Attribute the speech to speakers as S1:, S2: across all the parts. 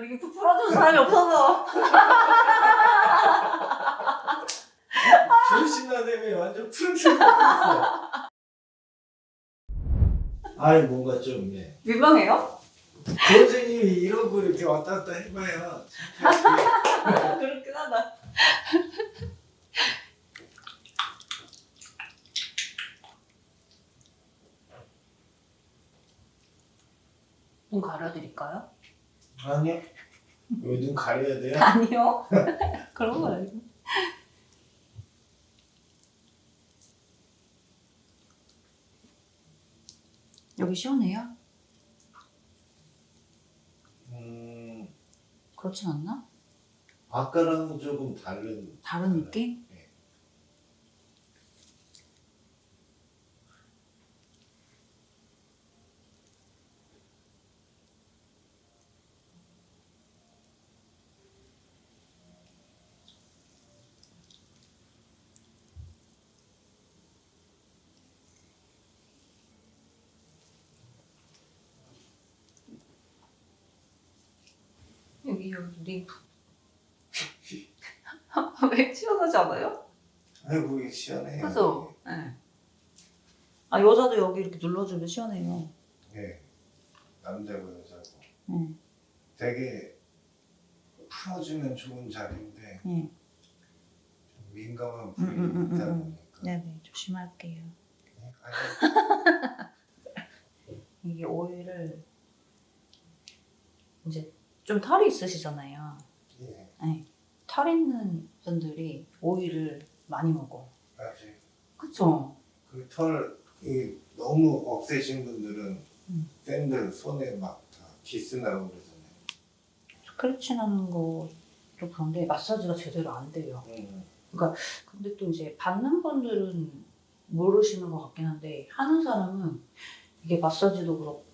S1: 저 이렇게 푹 풀어주는 사람이 없어서.
S2: 조신나대면 완전 푸른색 있어. 아이 뭔가 좀 예.
S1: 민망해요?
S2: 선생님이 이러고 이렇게 왔다 갔다 해봐야
S1: 그렇긴 하다. 눈 가려드릴까요?
S2: 아니요. 여기 눈 가려야 돼요?
S1: 아니요. 그런 거 아니고. 여기 시원해요?
S2: 음
S1: 그렇진 않나?
S2: 아까랑은 조금 다른
S1: 다른 느낌? 여기 여기 링크. 왜 시원하지 않아요?
S2: 아이고 이게 시원해요.
S1: 그죠? 네. 아 여자도 여기 이렇게 눌러주면 시원해요.
S2: 네. 남자고 여자고
S1: 응.
S2: 되게 풀어주면 좋은 자리인데
S1: 응.
S2: 좀 민감한
S1: 음, 음, 음,
S2: 부위가 있다
S1: 음,
S2: 보니까
S1: 네네 조심할게요.
S2: 네, 아니,
S1: 이게 오일을 이제 좀 털이 있으시잖아요.
S2: 예,
S1: 네. 털 있는 분들이 오일을 많이 먹어.
S2: 아직
S1: 그쵸?
S2: 그털 너무 억세신 분들은
S1: 음.
S2: 샌들 손에 막 다 기스 나고 그러잖아요.
S1: 스크래치 나는 것도 그런데 마사지가 제대로 안 돼요.
S2: 음.
S1: 근데 또 이제 받는 분들은 모르시는 것 같긴 한데 하는 사람은 이게 마사지도 그렇고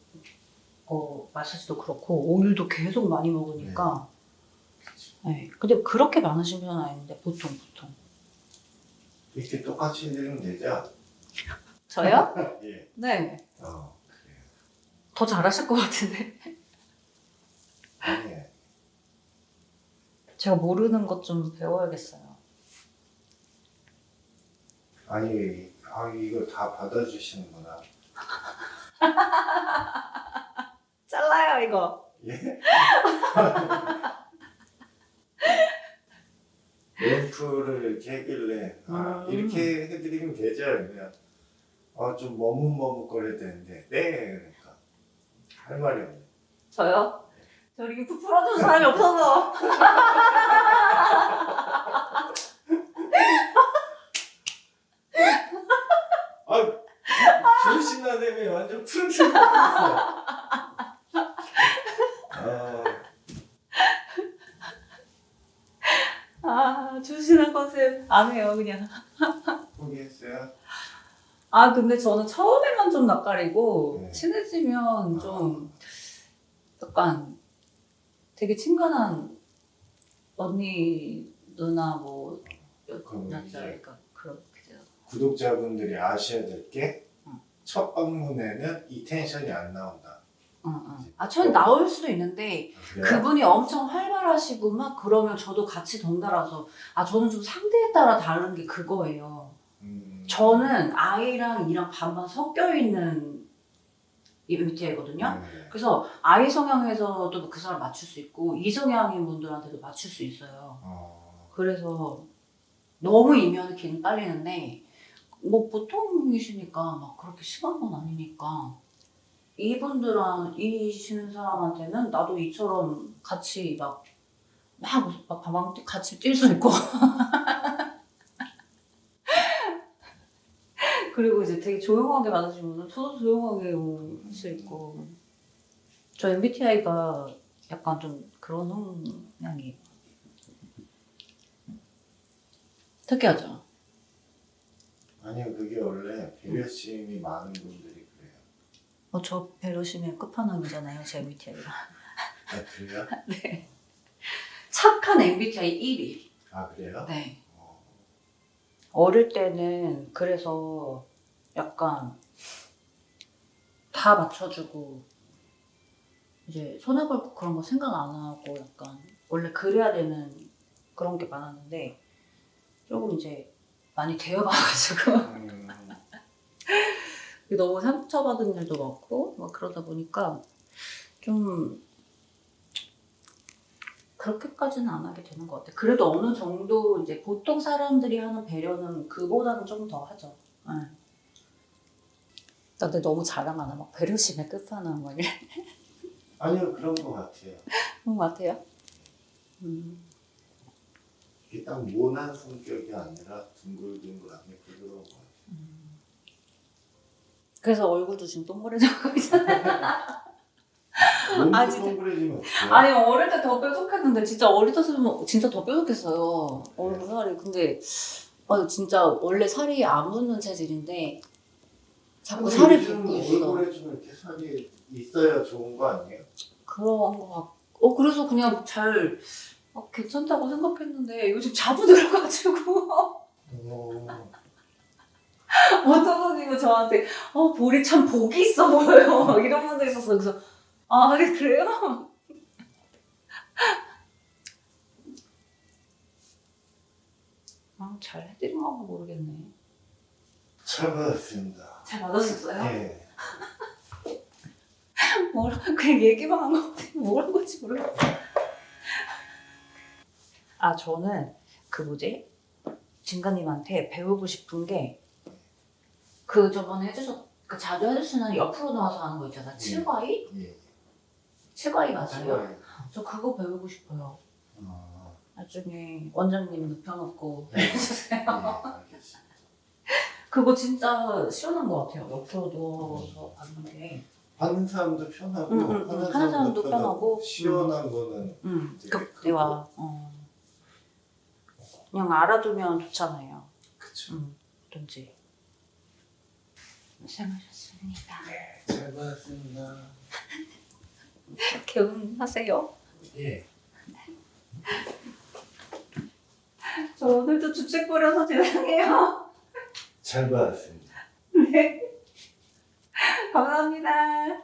S1: 어, 마사지도 그렇고 오일도 계속 많이 먹으니까
S2: 그치.
S1: 네. 근데 그렇게 많으신 편은 아닌데 보통 보통
S2: 이렇게 똑같이 해드리면 되죠?
S1: 저요?
S2: 예.
S1: 네.
S2: 어, 그래요.
S1: 더 잘하실 것 같은데
S2: 아니,
S1: 제가 모르는 것 좀 배워야겠어요.
S2: 아니, 아, 이거 다 받아주시는구나.
S1: 잘라요 이거.
S2: 예? 램프를 이렇게 하길래 아,
S1: 음.
S2: 이렇게 해드리면 되죠 그냥 아, 좀 머뭇머뭇거려야 되는데 네 그러니까 할 말이 없네
S1: 저요? 저 이렇게 푹 풀어주는 사람이 없어서
S2: 아 조신나대면 완전 푸른색 있어 아,
S1: 아 조신한 컨셉 안 해요 그냥.
S2: 포기했어요
S1: 아 근데 저는 처음에만 좀 낯가리고
S2: 네.
S1: 친해지면 좀 약간 되게 친근한 언니 누나 뭐
S2: 그럼
S1: 여자
S2: 이제
S1: 그러니까 그렇게 돼요.
S2: 구독자분들이 아셔야 될게
S1: 응.
S2: 첫 방문에는 이 텐션이 안 나온다.
S1: 아 저는 나올 수도 있는데
S2: 아, 그래요?
S1: 그분이 엄청 활발하시고 막 그러면 저도 같이 덩달아서 아 저는 좀 상대에 따라 다른 게 그거예요.
S2: 음,
S1: 저는 아이랑 이랑 반반 섞여 있는 MBTI거든요.
S2: 네.
S1: 그래서 아이 성향에서도 그 사람 맞출 수 있고 이 성향인 분들한테도 맞출 수 있어요.
S2: 어,
S1: 그래서 너무 이면 걔는 빨리는데 뭐 보통이시니까 막 그렇게 심한 건 아니니까 이분들한 이시는 사람한테는 나도 이처럼 같이 막 막 막 가방 같이 뛸 수 있고. 그리고 이제 되게 조용하게 분은 저도 조용하게 뭐할수 있고. 저 MBTI가 약간 좀 그런 성향이. 특이하죠.
S2: 아니요 그게 원래 배려심이 많은 분들이 그래요
S1: 어, 저 배려심의 끝판왕이잖아요, 제 MBTI가.
S2: 아 그래요?
S1: 네. 착한 MBTI 1위.
S2: 아 그래요?
S1: 네.
S2: 어,
S1: 어릴 때는 그래서 약간 다 맞춰주고 이제 손해볼 거 그런 거 생각 안 하고 약간 원래 그래야 되는 그런 게 많았는데 조금 이제 많이 되어봐가지고
S2: 음,
S1: 너무 상처받은 일도 많고 막 그러다 보니까 좀 그렇게까지는 안 하게 되는 것 같아. 그래도 어느 정도 이제 보통 사람들이 하는 배려는 그보다는 좀 더 하죠. 네. 나 근데 너무 자랑하나 막 배려심의 끝판왕 막 이래.
S2: 아니요 그런 것 같아요.
S1: 그런 것 같아요. 음.
S2: 이게 딱 모난 성격이 아니라 둥글둥글하게 부드러운 것 같아요.
S1: 그래서 얼굴도 지금 동그래져가고 있잖아. 아, 진짜.
S2: 동그래지면?
S1: 아니 어릴 때 더 뾰족했는데 진짜 어리었으면 진짜 더 뾰족했어요 얼굴 살이 근데 아 진짜 원래 살이 안 붙는 체질인데 자꾸 살이 붙고 있어
S2: 얼굴에 좀 이렇게 살이 있어야 좋은 거 아니에요?
S1: 그런 거 같고 어 그래서 그냥 잘 어, 괜찮다고 생각했는데 요즘 자주 늘어가지고
S2: 어,
S1: 어떤 선생님은 저한테 어 볼이 참 복이 있어 보여요 막 이런 분도 있었어요 그래서 아 네, 그래요? 아, 잘 해드린 건가 모르겠네.
S2: 잘 받았습니다.
S1: 잘 받았었어요?
S2: 네.
S1: 뭐라, 그냥 얘기만 한거 같아. 뭐란 건지 모르겠어. 아, 저는 그 뭐지? 진가님한테 배우고 싶은 게 그 저번에 해주셨, 그 자주 해주시는 옆으로 나와서 하는 거 있잖아.
S2: 네.
S1: 칠과이?
S2: 예.
S1: 칠과이 맞아요?
S2: 좋아요.
S1: 저 그거 배우고 싶어요.
S2: 아,
S1: 나중에 원장님 눕혀놓고
S2: 네.
S1: 해주세요.
S2: 네, 알겠습니다.
S1: 그거 진짜 시원한 것 같아요. 옆으로 누워서 받는 게.
S2: 하는 사람도 편하고
S1: 응, 응, 응. 하는 사람도 편하고.
S2: 시원한 거는
S1: 응,
S2: 되게
S1: 급대와. 어. 그냥 알아두면 좋잖아요.
S2: 그쵸.
S1: 응, 뭐든지. 고생하셨습니다.
S2: 잘 받았습니다.
S1: 개운하세요?
S2: 예.
S1: 저 오늘도 주책 부려서 죄송해요.
S2: 잘 받았습니다.
S1: 네. 감사합니다.